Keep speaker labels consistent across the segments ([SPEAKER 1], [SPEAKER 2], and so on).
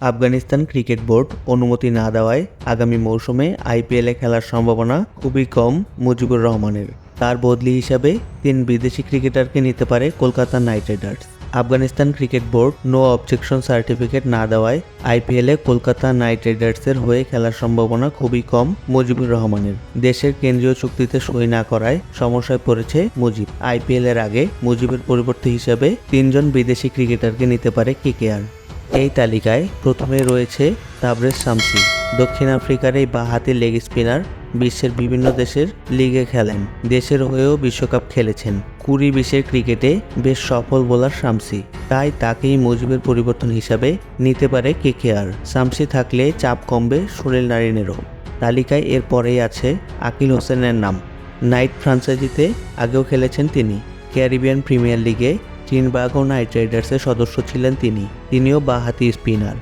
[SPEAKER 1] Afghanistan cricket board অনুমতি না দেওয়ায় আগামী মৌসুমে আইপিএলে খেলার সম্ভাবনা খুবই কম মুজিবুর রহমানের। তার বদলি হিসাবে তিন বিদেশি ক্রিকেটারকে নিতে পারে Kolkata Knight Riders. Afghanistan cricket board no objection certificate না দেওয়ায় আইপিএলে কলকাতা নাইট রাইডার্সের হয়ে খেলার সম্ভাবনা খুবই কম মুজিবুর রহমানের। দেশের কেন্দ্রীয় চুক্তিতে সই না করায় সমস্যায় পড়েছে মুজিব। আইপিএলের আগে মুজিবের পরিবর্তে হিসাবে তিনজন বিদেশি ক্রিকেটারকে নিতে পারে কেকেআর এই তালিকায় প্রথমে রয়েছে তাবরেজ শামসি। দক্ষিণ আফ্রিকার এই বাঁহাতি লেগ স্পিনার বিশ্বের বিভিন্ন দেশের লিগে খেলেন। দেশের হয়েও বিশ্বকাপ খেলেছেন। কুড়ি বিশের ক্রিকেটে বেশ সফল বোলার শামসি। তাই তাকেই মুজিবের পরিবর্তন হিসাবে নিতে পারে কেকেআর। শামসি থাকলে চাপ কমবে সুনীল নারিনেরও। তালিকায় এর পরেই আছে আকিল হোসেনের নাম। নাইট ফ্রাঞ্চাইজিতে আগেও খেলেছেন তিনি। ক্যারিবিয়ান প্রিমিয়ার লিগে চিনবাগো নাইট রাইডার্সের সদস্য ছিলেন তিনি। তিনিও বাঁহাতি স্পিনার।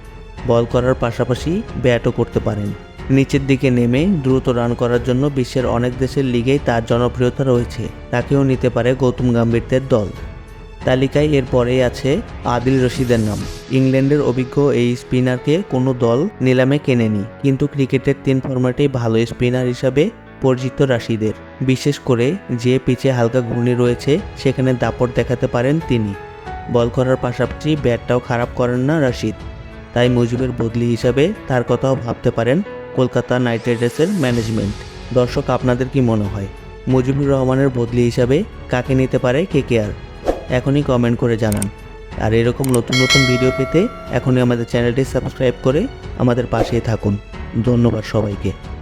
[SPEAKER 1] বল করার পাশাপাশি ব্যাটও করতে পারেন। নিচের দিকে নেমে দ্রুত রান করার জন্য বিশ্বের অনেক দেশের লিগেই তার জনপ্রিয়তা রয়েছে। তাকেও নিতে পারে গৌতম গাম্ভীরদের দল। তালিকায় এর পরেই আছে আদিল রশিদের নাম। ইংল্যান্ডের অভিজ্ঞ এই স্পিনারকে কোনো দল নিলামে কেনেনি। কিন্তু ক্রিকেটের তিন ফরম্যাটেই ভালো স্পিনার হিসাবে পরিচিত রাশিদের। বিশেষ করে যে পিচে হালকা ঘূর্ণি রয়েছে, সেখানে দাপট দেখাতে পারেন তিনি। বল করার পাশাপাশি ব্যাটটাও খারাপ করেন না রাশিদ। তাই মুজিবের বদলি হিসাবে তার কথাও ভাবতে পারেন কলকাতা নাইট রাইডার্সের ম্যানেজমেন্ট। দর্শক, আপনাদের কি মনে হয়? মুজিবুর রহমানের বদলি হিসাবে কাকে নিতে পারে কে কে আর এখনই কমেন্ট করে জানান। আর এরকম নতুন নতুন ভিডিও পেতে এখনই আমাদের চ্যানেলটি সাবস্ক্রাইব করে আমাদের পাশেই থাকুন। ধন্যবাদ সবাইকে।